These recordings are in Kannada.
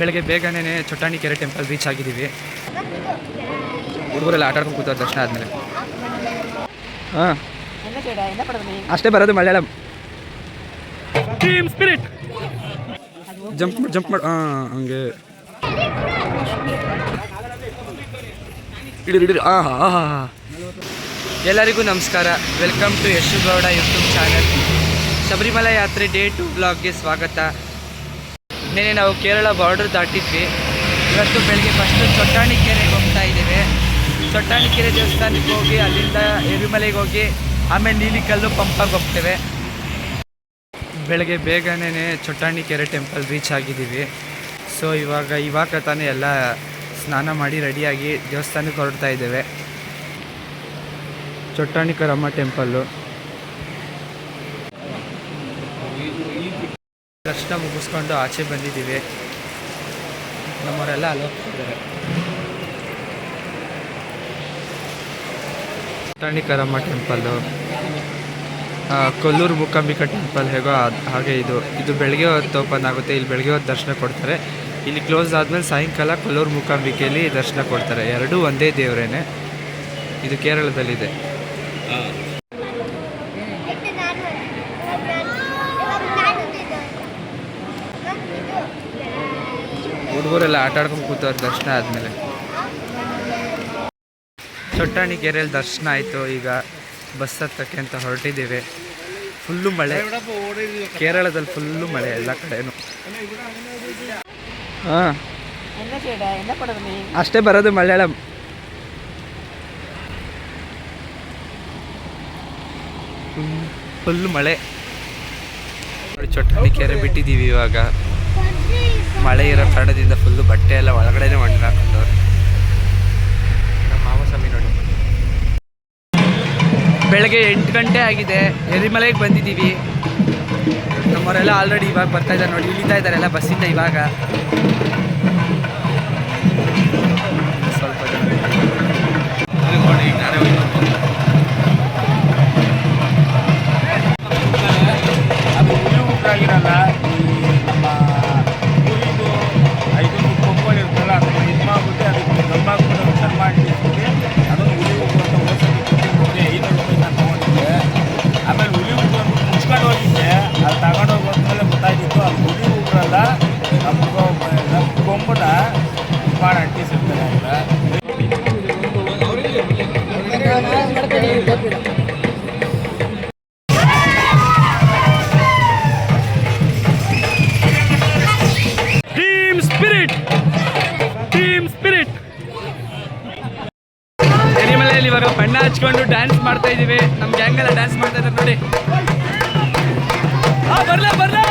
ಬೆಳಗ್ಗೆ ಬೇಗನೆ ಚೊಟ್ಟಾಣಿ ಕೆರೆ ಟೆಂಪಲ್ ರೀಚ್ ಆಗಿದ್ದೀವಿ. ಹುಡುಗರೆಲ್ಲ ಆಟ ಆಡ್ಕೊಂಡು ಕೂತಾರೆ ದರ್ಶನ ಆದಮೇಲೆ. ಹಾಂ. ಅಷ್ಟೇ ಬರೋದು Malayalam. Team spirit jump jump ಮಾಡಿ, ಹಾಂ, ಹಂಗೆ. ಇಡೀ ಇಡಿರಿ ಹಾಂ ಹಾಂ ಎಲ್ಲರಿಗೂ ನಮಸ್ಕಾರ. Welcome to Yashugowda YouTube channel Sabarimala ಯಾತ್ರೆ ಡೇ ಟು ಬ್ಲಾಗ್ಗೆ ಸ್ವಾಗತ. ನಿನ್ನೆ ನಾವು ಕೇರಳ ಬಾರ್ಡರ್ ದಾಟಿದ್ವಿ. ಇವತ್ತು ಬೆಳಗ್ಗೆ ಫಸ್ಟು ಚೊಟ್ಟಾಣಿಕೆರೆಗೆ ಹೋಗ್ತಾ ಇದ್ದೇವೆ. ಚೊಟ್ಟಾಣಿಕೆರೆ ದೇವಸ್ಥಾನಕ್ಕೆ ಹೋಗಿ, ಅಲ್ಲಿಂದ ಎರಿಮಲೆಗೆ ಹೋಗಿ, ಆಮೇಲೆ ನೀಲಿಕಲ್ಲು ಪಂಪಾಗಿ ಹೋಗ್ತೇವೆ. ಬೆಳಗ್ಗೆ ಬೇಗನೆ ಚೊಟ್ಟಾಣಿ ಕೆರೆ ಟೆಂಪಲ್ ರೀಚ್ ಆಗಿದ್ದೀವಿ. ಸೊ ಇವಾಗ ಇವಾಗ ತಾನೇ ಎಲ್ಲ ಸ್ನಾನ ಮಾಡಿ ರೆಡಿಯಾಗಿ ದೇವಸ್ಥಾನಕ್ಕೆ ಹೊರಡ್ತಾ ಇದ್ದೇವೆ. ಚೊಟ್ಟಾಣಿಕರಮ್ಮ ಟೆಂಪಲ್ಲು ದರ್ಶನ ಮುಗಿಸ್ಕೊಂಡು ಆಚೆ ಬಂದಿದ್ದೀವಿ. ನಮ್ಮವರೆಲ್ಲ ಅಲ್ಲಿ ಹೋಗ್ತಿದ್ದಾರೆ. ಟೆಂಪಲ್ಲು ಕೊಲ್ಲೂರು ಮೂಕಾಂಬಿಕಾ ಟೆಂಪಲ್ ಹೇಗೋ ಹಾಗೆ ಇದು. ಇದು ಬೆಳಗ್ಗೆ ಹೊತ್ತು ಓಪನ್ ಆಗುತ್ತೆ. ಇಲ್ಲಿ ಬೆಳಗ್ಗೆ ಹೊತ್ತು ದರ್ಶನ ಕೊಡ್ತಾರೆ. ಇಲ್ಲಿ ಕ್ಲೋಸ್ ಆದಮೇಲೆ ಸಾಯಂಕಾಲ ಕೊಲ್ಲೂರು ಮೂಕಾಂಬಿಕೆಯಲ್ಲಿ ದರ್ಶನ ಕೊಡ್ತಾರೆ. ಎರಡೂ ಒಂದೇ ದೇವರೇನೆ. ಇದು ಕೇರಳದಲ್ಲಿದೆ. ಹುಡುಗರೆಲ್ಲ ಆಟ ಆಡ್ಕೊಂಡು ಕೂತವ್ರು ದರ್ಶನ ಆದಮೇಲೆ. ಚೊಟ್ಟಾಣಿ ಕೆರೆಯಲ್ಲಿ ದರ್ಶನ ಆಯಿತು, ಈಗ ಬಸ್ ಹತ್ತಕ್ಕೆ ಅಂತ ಹೊರಟಿದ್ದೀವಿ. ಫುಲ್ಲು ಮಳೆ. ಕೇರಳದಲ್ಲಿ ಫುಲ್ಲು ಮಳೆ ಎಲ್ಲ ಕಡೆನೂ. ಹಾಂ. ಅಷ್ಟೇ ಬರೋದು ಮಲಯಾಳಂ. ಫುಲ್ ಮಳೆ. ಚೊಟ್ಟಾಣಿ ಕೆರೆ ಬಿಟ್ಟಿದ್ದೀವಿ ಇವಾಗ. ಮಳೆ ಇರೋ ಕಾರಣದಿಂದ ಫುಲ್ಲು ಬಟ್ಟೆ ಎಲ್ಲ ಒಳಗಡೆನೆ ಒಣಗಿ ಹಾಕೊಂಡವ್ರೆ ನಮ್ಮ ನೋಡಿ. ಬೆಳಗ್ಗೆ ಎಂಟು ಗಂಟೆ ಆಗಿದೆ. ಎರಿಮಲೆಗೆ ಬಂದಿದ್ದೀವಿ. ನಮ್ಮವರೆಲ್ಲ ಆಲ್ರೆಡಿ ಇವಾಗ ಬರ್ತಾ ಇದ್ದಾರೆ ನೋಡಿ, ಇಳಿತಾ ಇದ್ದಾರೆ ಎಲ್ಲ ಬಸ್ಸಿಂದ ಇವಾಗ. ಸ್ವಲ್ಪ ಮಾಡ್ಬಿಟ್ಟು ಅದಕ್ಕೆ ಡ್ಯಾನ್ಸ್ ಮಾಡ್ತಾ ಇದ್ದೀವಿ ನಮ್ಮ ಗ್ಯಾಂಗ್ ಎಲ್ಲ ಡ್ಯಾನ್ಸ್ ಮಾಡ್ತಾ ಇದ್ದಾರೆ ನೋಡಿ. ಬರ್ಲಾ ಬರ್ಲಾ.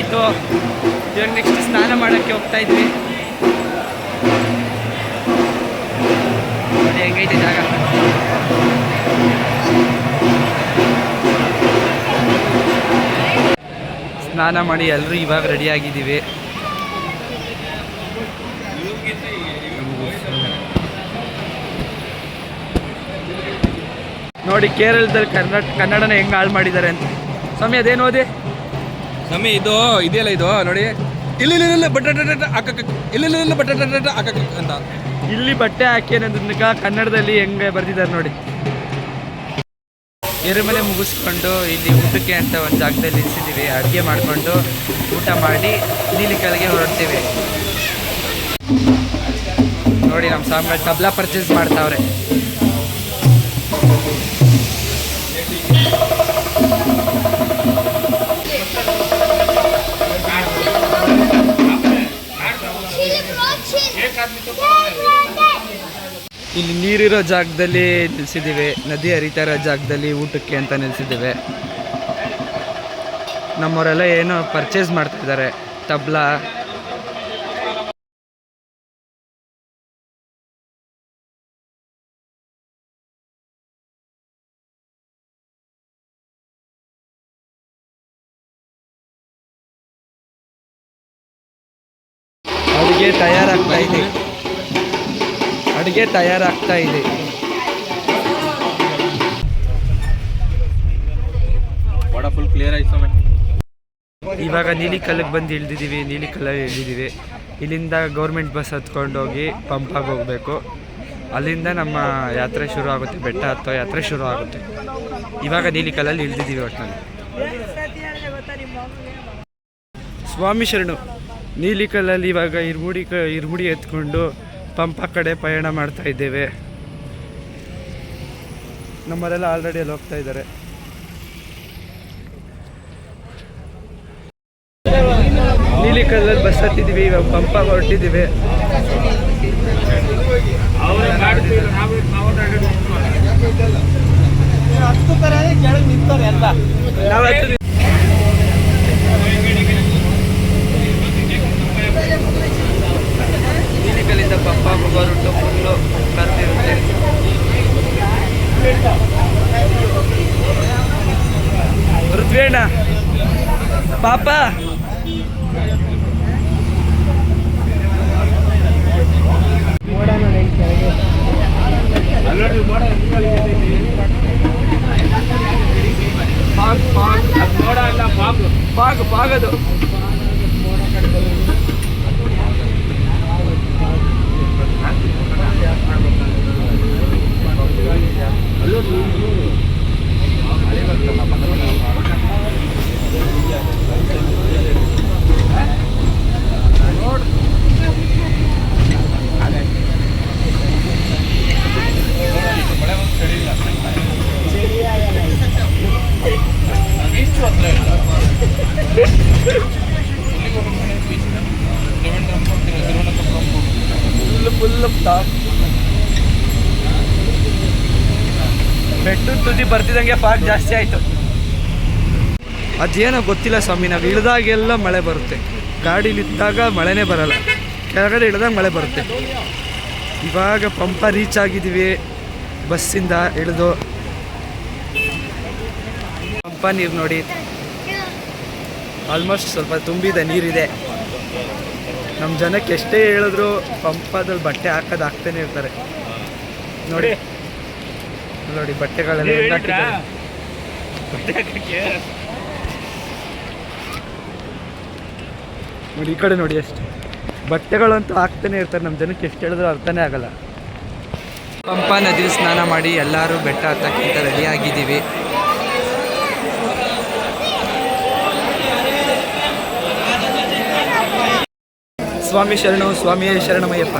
ಆಯಿತು. ಇವಾಗ ನೆಕ್ಸ್ಟ್ ಸ್ನಾನ ಮಾಡೋಕ್ಕೆ ಹೋಗ್ತಾ ಇದ್ವಿ. ನೋಡಿ ಹೆಂಗೈತೆ ಜಾಗ. ಸ್ನಾನ ಮಾಡಿ ಎಲ್ಲರೂ ಇವಾಗ ರೆಡಿ ಆಗಿದ್ದೀವಿ. ನೋಡಿ ಕೇರಳದಲ್ಲಿ ಕನ್ನಡ ಕನ್ನಡನ ಹೆಂಗೆ ಹಾಳು ಮಾಡಿದ್ದಾರೆ ಅಂತ. ಸ್ವಾಮಿ, ಅದೇನು ಓದಿ? ಸ್ವಾಮಿ ಇದು, ಇದೆಯಲ್ಲ ಇದು, ನೋಡಿ. ಇಲ್ಲಿ ಇಲ್ಲಿ ಬಟ್ಟೆ ಅಕ್ಕಕ್ಕ ಇಲ್ಲಿ ಇಲ್ಲಿ ಬಟ್ಟೆ ಅಕ್ಕಕ್ಕ ಅಂತ. ಇಲ್ಲಿ ಬಟ್ಟೆ ಹಾಕಿ ಅನ್ನೋದನ್ನ ಕನ್ನಡದಲ್ಲಿ ಹೆಂಗೆ ಬರ್ತಿದ್ದಾರೆ ನೋಡಿ. ಎರುಮನೆ ಮುಗಿಸ್ಕೊಂಡು ಇಲ್ಲಿ ಊಟಕ್ಕೆ ಅಂತ ಒಂದು ಜಾಗದಲ್ಲಿ ನಿಲ್ಸಿದ್ದೀವಿ. ಅಡುಗೆ ಮಾಡಿಕೊಂಡು ಊಟ ಮಾಡಿ ನೀಲಿ ಕೆಳಗೆ ಹೊರಡ್ತೀವಿ. ನೋಡಿ, ನಮ್ಮ ಸಾಮ್ರಾಟ್ ತಬ್ಲಾ ಪರ್ಚೇಸ್ ಮಾಡ್ತಾವ್ರೆ. ಇಲ್ಲಿ ನೀರಿರೋ ಜಾಗದಲ್ಲಿ ನಿಲ್ಸಿದ್ದೀವಿ, ನದಿ ಹರಿತಾ ಇರೋ ಜಾಗದಲ್ಲಿ ಊಟಕ್ಕೆ ಅಂತ ನಿಲ್ಸಿದ್ದೀವಿ. ನಮ್ಮವರೆಲ್ಲ ಏನೋ ಪರ್ಚೇಸ್ ಮಾಡ್ತಾ ಇದ್ದಾರೆ, ತಬ್ಲಾ. ಅಡುಗೆ ತಯಾರಾಗ್ತಾ ಇದೆ. ಅಡುಗೆ ತಯಾರಾಗ್ತಾ ಇದೆ. ಇವಾಗ ಫುಲ್ ಕ್ಲಿಯರ್ ಆಯ್ತು ಇವಾಗ ನೀಲಿಕಲ್ಲಿಗೆ ಬಂದು ಇಳ್ದಿದ್ದೀವಿ ನೀಲಿಕಲ್ಲಲ್ಲಿ ಇಳಿದಿದ್ದೀವಿ. ಇಲ್ಲಿಂದ ಗೌರ್ಮೆಂಟ್ ಬಸ್ ಹತ್ಕೊಂಡೋಗಿ ಪಂಪಾಗಿ ಹೋಗಬೇಕು. ಅಲ್ಲಿಂದ ನಮ್ಮ ಯಾತ್ರೆ ಶುರು ಆಗುತ್ತೆ ಬೆಟ್ಟ ಹತ್ತೋ ಯಾತ್ರೆ ಶುರು ಆಗುತ್ತೆ. ಇವಾಗ ನೀಲಿಕಲ್ಲಲ್ಲಿ ಇಳ್ದಿದ್ದೀವಿ ಒಟ್ಟಿನಲ್ಲಿ ಸ್ವಾಮಿ ಶರಣು ನೀಲಿಕಲ್ಲಲ್ಲಿ ಇವಾಗ ಇರ್ಮುಡಿ ಕ ಇರ್ಮುಡಿ ಎತ್ಕೊಂಡು ಪಂಪ ಕಡೆ ಪಯಣ ಮಾಡ್ತಾ ಇದ್ದೇವೆ. ನಮ್ಮವರೆಲ್ಲ ಆಲ್ರೆಡಿ ಅಲ್ಲಿ ಹೋಗ್ತಾ ಇದ್ದಾರೆ. ನೀಲಿ ಕಲ್ಲಲ್ಲಿ ಬಸ್ ಹತ್ತಿದ್ದೀವಿ, ಇವಾಗ ಪಂಪ ಹೊರಟಿದ್ದೀವಿ. ನಾವು ನಾವು ನಾವು ಹತ್ತಿದ್ದೀವಿ ನೀಲಿಕಲ್ಲಿಂದ ಪಂಪ ಹೊರಟು ಫುಲ್ಲು ಬರ್ತಿರುತ್ತೆ ಋತ್ವೇಣ ಪಾಪ ಅಲ್ಲೊಂದು ಮೋಡ ಪಾಗ್ ಪಾಗ್ ಟಾಪ್ ಬೆಟ್ಟದ ತುದಿ ಬರ್ತಿದಂಗೆ ಫಾಗ್ ಜಾಸ್ತಿ ಆಯ್ತು. ಅದೇನೋ ಗೊತ್ತಿಲ್ಲ ಸ್ವಾಮಿ, ನಾವು ಇಳಿದಾಗೆಲ್ಲ ಮಳೆ ಬರುತ್ತೆ. ಗಾಡೀಲಿದ್ದಾಗ ಮಳೆನೇ ಬರಲ್ಲ. ಕೆಳಗಡೆ ಇಳಿದಾಗ ಮಳೆ ಬರುತ್ತೆ. ಇವಾಗ ಪಂಪ ರೀಚ್ ಆಗಿದ್ದೀವಿ ಬಸ್ಸಿಂದ ಇಳಿದು. ಪಂಪ ನೀರು ನೋಡಿ. ಆಲ್ಮೋಸ್ಟ್ ಸ್ವಲ್ಪ ತುಂಬಿದೆ ನೀರಿದೆ. ನಮ್ಮ ಜನಕ್ಕೆ ಎಷ್ಟೇ ಹೇಳಿದ್ರು ಪಂಪದಲ್ಲಿ ಬಟ್ಟೆ ಹಾಕೋದು ಹಾಕ್ತಾನೆ ಇರ್ತಾರೆ. ನೋಡಿ. ನೋಡಿ ಬಟ್ಟೆಗಳೆಲ್ಲ ಹೆಂಗ್ ಹಾಕಿದ್ದಾರೆ. ನೋಡಿ ಈ ಕಡೆ ನೋಡಿ ಎಷ್ಟು. ಬಟ್ಟೆಗಳಂತೂ ಹಾಕ್ತಾನೆ ಇರ್ತಾರೆ. ನಮ್ಮ ಜನಕ್ಕೆ ಎಷ್ಟು ಹೇಳಿದ್ರು ಅರ್ಥನೇ ಆಗಲ್ಲ. ಪಂಪ ನದಿ ಸ್ನಾನ ಮಾಡಿ ಎಲ್ಲರೂ ಬೆಟ್ಟ ಹತ್ತಕ್ಕಿಂತ ರೆಡಿ ಸ್ವಾಮಿ ಶರಣು ಸ್ವಾಮಿಯೇ ಶರಣಮಯ್ಯಪ್ಪ.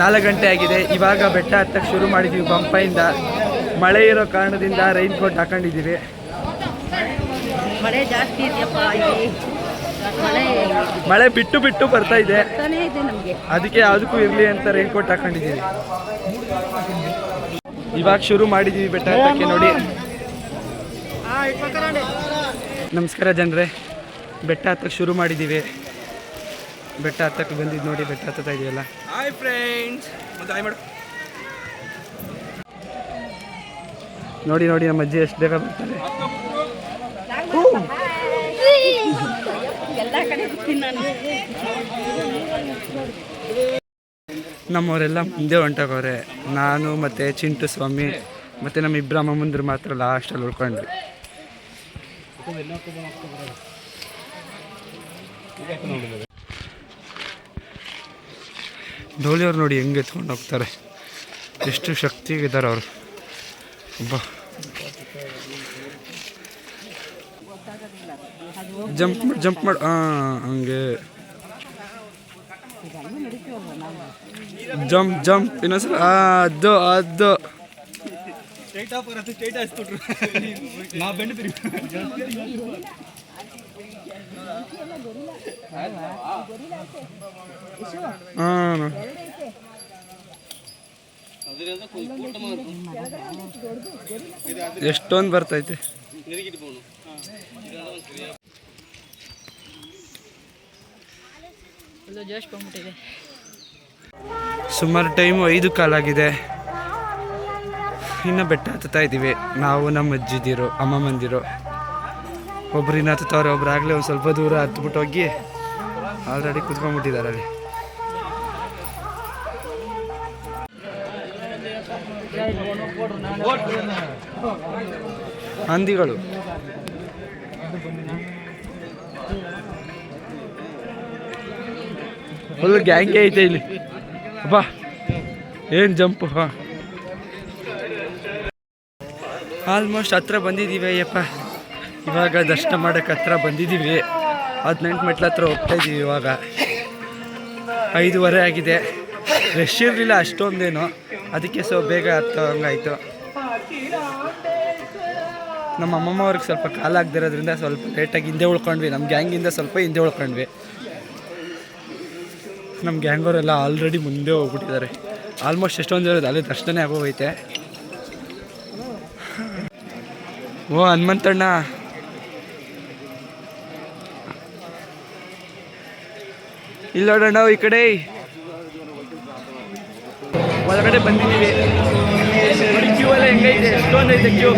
ನಾಲ್ಕು ಗಂಟೆ ಆಗಿದೆ. ಇವಾಗ ಬೆಟ್ಟ ಹತ್ತಕ್ಕೆ ಶುರು ಮಾಡಿದ್ದೀವಿ ಬಂಪೈಯಿಂದ ಮಳೆ ಇರೋ ಕಾರಣದಿಂದ ರೈನ್ ಕೋಟ್ ಹಾಕೊಂಡಿದ್ದೀವಿ. ಮಳೆ ಜಾಸ್ತಿ ಇದೆಯಪ್ಪ ಇಲ್ಲಿ. ಮಳೆ ಮಳೆ ಬಿಟ್ಟು ಬಿಟ್ಟು ಬರ್ತಾ ಇದೆ. ಬರ್ತಾನೆ ಇದೆ ನಮಗೆ. ಅದಕ್ಕೆ ಯಾವುದಕ್ಕೂ ಇರಲಿ ಅಂತ ರೈನ್ ಕೋಟ್ ಹಾಕೊಂಡಿದ್ದೀವಿ. ಇವಾಗ ಶುರು ಮಾಡಿದ್ದೀವಿ ಬೆಟ್ಟ ಹತ್ತಕ್ಕೆ ನೋಡಿ. ನಮಸ್ಕಾರ ಜನರೇ. ಬೆಟ್ಟ ಹತ್ತಕ್ಕೆ ಶುರು ಮಾಡಿದ್ದೀವಿ. ಬೆಟ್ಟ ಹತ್ತಕ್ಕೆ ಬಂದಿದ್ದು ನೋಡಿ ಬೆಟ್ಟ ಹತ್ತುತ್ತಾ ಇದೆಯಲ್ಲ. ಹಾಯ್ ಫ್ರೆಂಡ್ಸ್ ಮತ್ತೆ ಹಾಯ್ ಮಾಡು. ನೋಡಿ ನೋಡಿ ನಮ್ಮ ಅಜ್ಜಿ ಎಷ್ಟು ಬೇಗ ಬರ್ತಾರೆ. ನಮ್ಮವರೆಲ್ಲ ಮುಂದೆ ಹೊಂಟಾಗವ್ರೆ ನಾನು ಮತ್ತು ಚಿಂಟು ಸ್ವಾಮಿ ಮತ್ತು ನಮ್ಮ ಇಬ್ಬರ ಅಮ್ಮಂದ್ರು ಮಾತ್ರ ಲಾಸ್ಟಲ್ಲಿ ಉಳ್ಕೊಂಡ್ವಿ. ಡೋಲಿಯವ್ರು ನೋಡಿ ಹೆಂಗೆ ಎತ್ಕೊಂಡು ಹೋಗ್ತಾರೆ. ಎಷ್ಟು ಶಕ್ತಿಗಿದ್ದಾರೆ ಅವರು. ಒಬ್ಬ ಜಂಪ್ ಮಾಡಿ ಜಂಪ್ ಮಾಡಿ. ಹಾಂ ಹಂಗೆ. Jump jump. ಇನ್ನೊಂದ್ಸಲ. ಅದು ಅದು. ಹಾಂ ಎಷ್ಟೊಂದು ಬರ್ತೈತೆ. ಸುಮಾರು ಟೈಮು ಐದು ಕಾಲಾಗಿದೆ. ಇನ್ನು ಬೆಟ್ಟ ಹತ್ತುತ್ತಾ ಇದ್ದೀವಿ. ನಾವು ನಮ್ಮ ಅಜ್ಜಿದಿರು ಅಮ್ಮ ಮಂದಿರು ಒಬ್ರು ಇನ್ನು ಹತ್ತುತ್ತವ್ರೆ, ಒಬ್ರು ಆಗಲೇ ಒಂದು ಸ್ವಲ್ಪ ದೂರ ಹತ್ಬಿಟ್ಟು ಹೋಗಿ ಆಲ್ರೆಡಿ ಕುತ್ಕೊಂಡ್ಬಿಟ್ಟಿದ್ದಾರೆ ಅಲ್ಲಿ. ಹಂದಿಗಳು. ಫುಲ್ ಗ್ಯಾಂಗೇ ಐತೆ ಇಲ್ಲಿ. ಅಪ್ಪ ಏನು ಜಂಪ್ ಹಾಂ ಆಲ್ಮೋಸ್ಟ್ ಹತ್ರ ಬಂದಿದ್ದೀವಿ ಅಯ್ಯಪ್ಪ. ಇವಾಗ ದರ್ಶನ ಮಾಡೋಕ್ಕೆ ಹತ್ರ ಬಂದಿದ್ದೀವಿ. ಹದಿನೆಂಟು ಮೆಟ್ಲ ಹತ್ರ ಹೋಗ್ತಾ ಇದ್ದೀವಿ ಇವಾಗ. ಐದೂವರೆ ಆಗಿದೆ. ರಶ್ ಇರಲಿಲ್ಲ ಅಷ್ಟೊಂದೇನು. ಅದಕ್ಕೆ ಸೊ ಬೇಗ ಹತ್ತೋ ಹಂಗಾಯ್ತು ನಮ್ಮ ಅಮ್ಮಮ್ಮ ಅವ್ರಿಗೆ ಸ್ವಲ್ಪ ಕಾಲಾಗ್ದಿರೋದ್ರಿಂದ ಸ್ವಲ್ಪ ಲೇಟಾಗಿ ಹಿಂದೆ ಉಳ್ಕೊಂಡ್ವಿ. ನಮ್ಮ ಗ್ಯಾಂಗಿಂದ ಸ್ವಲ್ಪ ಹಿಂದೆ ಉಳ್ಕೊಂಡ್ವಿ. ನಮ್ಮ ಗ್ಯಾಂಗವರೆಲ್ಲ ಆಲ್ರೆಡಿ ಮುಂದೆ ಹೋಗ್ಬಿಟ್ಟಿದ್ದಾರೆ. ಆಲ್ಮೋಸ್ಟ್ ಎಷ್ಟೊಂದು ಇರೋದು? ಅಲ್ಲಿ ದರ್ಶನ ಆಗೋಗೈತೆ. ಓ, ಹನುಮಂತಣ್ಣ. ಇಲ್ಲ ನೋಡೋಣ ಈ ಕಡೆ. ಒಳಗಡೆ ಬಂದಿದ್ದೀವಿ. ಕ್ಯೂ ಎಲ್ಲ ಹೆಂಗೈತೆ? ಎಷ್ಟೊಂದು ಐತೆ ಕ್ಯೂ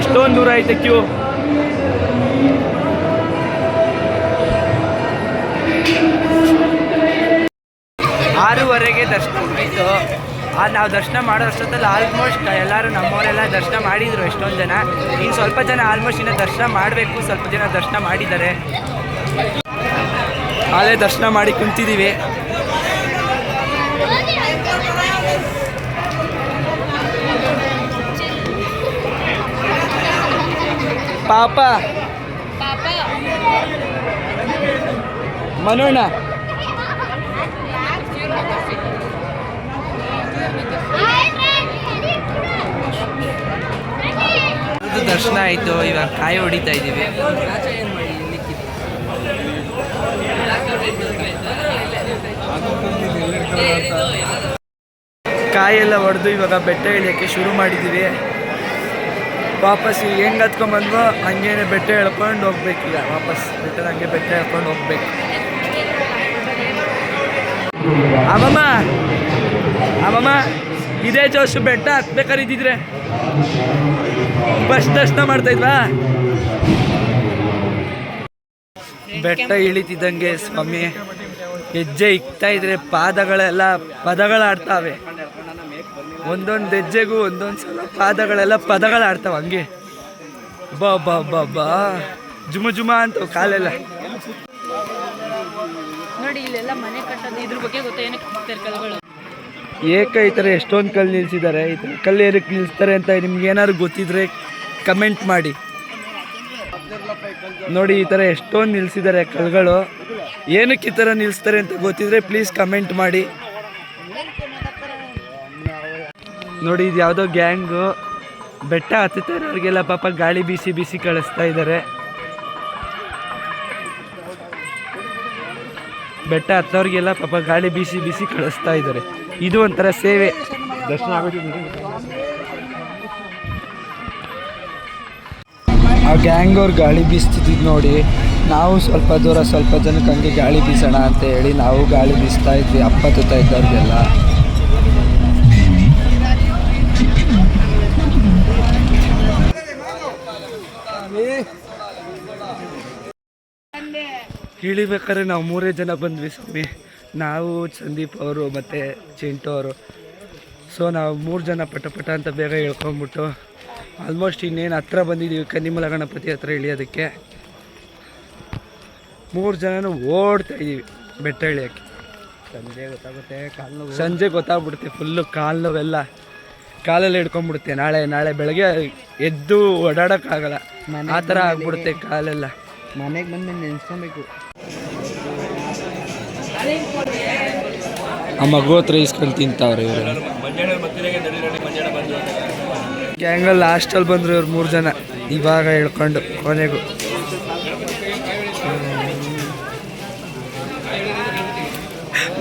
ಎಷ್ಟೊಂದು ದೂರ ಐತೆ ಕ್ಯೂ ಆರೂವರೆಗೆ ದರ್ಶನ ಆಯಿತು ಆ ನಾವು ದರ್ಶನ ಮಾಡೋ ಅಷ್ಟೊತ್ತಲ್ಲಿ ಆಲ್ಮೋಸ್ಟ್ ಎಲ್ಲರೂ ನಮ್ಮವರೆಲ್ಲ ದರ್ಶನ ಮಾಡಿದರು ಎಷ್ಟೊಂದು ಜನ. ಇನ್ನು ಸ್ವಲ್ಪ ಜನ ಆಲ್ಮೋಸ್ಟ್ ಇನ್ನು ದರ್ಶನ ಮಾಡಬೇಕು ಸ್ವಲ್ಪ ಜನ ದರ್ಶನ ಮಾಡಿದ್ದಾರೆ. ಆಲೇ ದರ್ಶನ ಮಾಡಿ ಕುಂತಿದ್ದೀವಿ ಪಾಪ. ಮನೋಣ ಇದು ದರ್ಶನ ಆಯಿತು, ಇವಾಗ ಕಾಯಿ ಹೊಡಿತಾ ಇದ್ದೀವಿ ಕಾಯೆಲ್ಲ ಹೊಡೆದು ಇವಾಗ ಬೆಟ್ಟ ಇಳಿಯೋಕ್ಕೆ ಶುರು ಮಾಡಿದ್ದೀವಿ ವಾಪಸ್ ಹೆಂಗ್ ಹತ್ಕೊಂಡ್ಬಂದ್ವೋ ಹಂಗೇನೆ ಬೆಟ್ಟ ಎಳ್ಕೊಂಡು ಹೋಗ್ಬೇಕೀಗ ವಾಪಸ್ ಬೆಟ್ಟದ ಹಂಗೆ ಬೆಟ್ಟ ಎಳ್ಕೊಂಡು ಹೋಗ್ಬೇಕು. ಅಮ್ಮಮ್ಮ ಅಮ್ಮಮ್ಮ ಇದೇ ಜೋಶು ಬೆಟ್ಟ ಇದ್ದಿದ್ರೆ. ಬಸ್ ದರ್ಶನ ಮಾಡ್ತಾ ಇದ್ವಾ? ಬೆಟ್ಟ ಇಳಿತಿದ್ದಂಗೆ ಸ್ವಾಮಿ, ಹೆಜ್ಜೆ ಇಕ್ತಾ ಇದ್ರೆ ಪಾದಗಳೆಲ್ಲ ಪದಗಳಾಡ್ತಾವೆ. ಒಂದೊಂದು ಹೆಜ್ಜೆಗೂ ಒಂದೊಂದು ಸಲ ಪಾದಗಳೆಲ್ಲ ಪದಗಳಾಡ್ತಾವೆ ಹಂಗೆ. ಬಾ ಬಾ ಬಾ ಬಾ. ಜುಮ ಜುಮ ಅಂತ ಕಾಲೆಲ್ಲ. ನೋಡಿ, ಇಲ್ಲೆಲ್ಲ ಮನೆ ಕಟ್ಟೋದು ಇದ್ರ ಬಗ್ಗೆ ಗೊತ್ತಾ ಏನಕ್ಕೆ ಹಾಕ್ತಾರೆ ಕಲ್ಗಳು ಏಕ ಈ ಥರ ಎಷ್ಟೊಂದು ಕಲ್ಲು ನಿಲ್ಸಿದ್ದಾರೆ. ಈ ಥರ ಕಲ್ಲು ಏನಕ್ಕೆ ನಿಲ್ಲಿಸ್ತಾರೆ ಅಂತ ನಿಮ್ಗೆ ಏನಾದ್ರು ಗೊತ್ತಿದ್ರೆ ಕಮೆಂಟ್ ಮಾಡಿ. ನೋಡಿ, ಈ ಥರ ಎಷ್ಟೊಂದು ನಿಲ್ಸಿದ್ದಾರೆ ಕಲ್ಗಳು. ಏನಕ್ಕೆ ಈ ಥರ ನಿಲ್ಲಿಸ್ತಾರೆ ಅಂತ ಗೊತ್ತಿದ್ರೆ ಪ್ಲೀಸ್ ಕಮೆಂಟ್ ಮಾಡಿ. ನೋಡಿ, ಇದು ಯಾವುದೋ ಗ್ಯಾಂಗು ಬೆಟ್ಟ ಹತ್ತುತ್ತಾ ಅವ್ರಿಗೆಲ್ಲ ಪಾಪ ಗಾಳಿ ಬೀಸಿ ಬೀಸಿ ಕಳಿಸ್ತಾ ಇದ್ದಾರೆ. ಬೆಟ್ಟ ಹತ್ತೋರಿಗೆಲ್ಲ ಪಾಪ ಗಾಳಿ ಬೀಸಿ ಬೀಸಿ ಕಳಿಸ್ತಾ ಇದ್ದಾರೆ. ಇದು ಒಂಥರ ಸೇವೆ. ದರ್ಶನ ಆ ಗ್ಯಾಂಗ್ ಅವ್ರು ಗಾಳಿ ಬೀಸ್ತಿದ್ದು ನೋಡಿ ನಾವು ಸ್ವಲ್ಪ ದೂರ ಸ್ವಲ್ಪ ಜನಕ್ಕೆ ಹಂಗೆ ಗಾಳಿ ಬೀಸೋಣ ಅಂತ ಹೇಳಿ ನಾವು ಗಾಳಿ ಬೀಸ್ತಾ ಇದ್ವಿ ಅಪ್ಪ ತುತ್ತಾ ಇದ್ದವ್ರಿಗೆಲ್ಲ. ಇಳಿಬೇಕಾದ್ರೆ ನಾವು ಮೂರೇ ಜನ ಬಂದ್ವಿ ಸ್ವಾಮಿ. ನಾವು ಸಂದೀಪ್ ಅವರು ಮತ್ತು ಚಿಂಟು ಅವರು. ಸೊ ನಾವು ಮೂರು ಜನ ಪಟ ಪಟ ಅಂತ ಬೇಗ ಹೇಳ್ಕೊಂಬಿಟ್ಟು ಆಲ್ಮೋಸ್ಟ್ ಇನ್ನೇನು ಹತ್ರ ಬಂದಿದ್ದೀವಿ ಕನ್ನಿಮಲ ಗಣಪತಿ ಹತ್ರ ಇಳಿಯೋದಕ್ಕೆ. ಮೂರು ಜನನೂ ಓಡ್ತಾ ಇದ್ದೀವಿ ಬೆಟ್ಟ ಇಳಿಯೋಕ್ಕೆ ಸಂಜೆ ಗೊತ್ತಾಗುತ್ತೆ ಕಾಲು ಸಂಜೆ ಗೊತ್ತಾಗ್ಬಿಡುತ್ತೆ ಫುಲ್ಲು ಕಾಲು ನೋವೆಲ್ಲ. ಕಾಲಲ್ಲಿ ಹಿಡ್ಕೊಂಬಿಡುತ್ತೆ ನಾಳೆ ನಾಳೆ ಬೆಳಗ್ಗೆ ಎದ್ದು ಓಡಾಡೋಕ್ಕಾಗಲ್ಲ. ಆ ಥರ ಆಗ್ಬಿಡುತ್ತೆ ಕಾಲೆಲ್ಲ. ಮನೆಗೆ ಬಂದು ನೆನೆಸ್ಕೊಬೇಕು. ಆ ಮಗು ಹತ್ರ ಇಸ್ಕೊಂಡು ತಿಂತಾವ್ರೆ ಇವರು. ಗ್ಯಾಂಗಲ್ಲಿ ಲಾಸ್ಟಲ್ಲಿ ಬಂದರು ಇವ್ರು ಮೂರು ಜನ. ಇವಾಗ ಹೇಳ್ಕೊಂಡು ಕೊನೆಗೂ.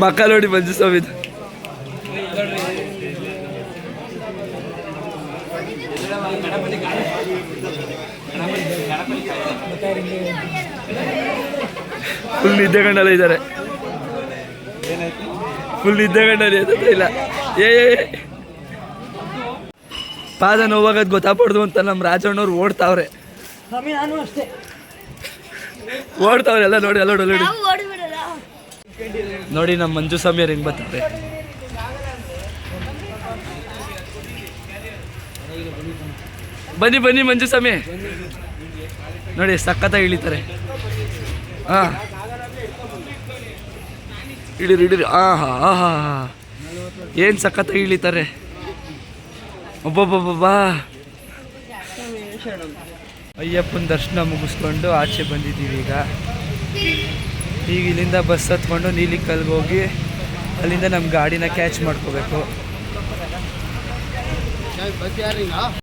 ಮಕ್ಕ ನೋಡಿ ಮಂಜು ಸ್ವಾಮಿದು. ಫುಲ್ ನಿದ್ದೆ ಗಂಡಲ್ಲ ಇದ್ದಾರೆ ಫುಲ್ ಇದ್ದ ಎದ್ದಿಲ್ಲ ಇಲ್ಲ. ಏ. ಪಾದ ನೋವಾಗದ್ ಗೊತ್ತಾಗ್ಬಾರ್ದು ಅಂತ ನಮ್ಮ ರಾಜಣ್ಣವ್ರು ಓಡ್ತಾವ್ರೆ. ಓಡ್ತಾವ್ರೆ, ಎಲ್ಲ ನೋಡಿ ಎಲ್ಲ ನೋಡಿ ನೋಡಿ. ನಮ್ಮ ಮಂಜು ಸ್ವಾಮಿಯವ್ರು ಹೆಂಗ್ ಬರ್ತಾರೆ. ಬನ್ನಿ ಬನ್ನಿ ಮಂಜು ಸ್ವಾಮಿ ನೋಡಿ, ಸಖತ್ತಾಗಿ ಇಳಿತಾರೆ. ಹಾ. ಇಳಿರಿ ಇಳಿರಿ. ಆಹಾ ಆಹಾ ಏನು ಸಖತ್ತಾಗಿ ಇಳಿತಾರೆ? ಒಬ್ಬೊಬ್ಬೊಬ್ಬ ಅಯ್ಯಪ್ಪನ ದರ್ಶನ ಮುಗಿಸ್ಕೊಂಡು ಆಚೆ ಬಂದಿದ್ದೀವಿ ಈಗ. ಈಗ ಇಲ್ಲಿಂದ ಬಸ್ ಹತ್ಕೊಂಡು ನೀಲಿಕಲ್ಗೆ ಹೋಗಿ ಅಲ್ಲಿಂದ ನಮ್ಮ ಗಾಡಿನ ಕ್ಯಾಚ್ ಮಾಡ್ಕೋಬೇಕು.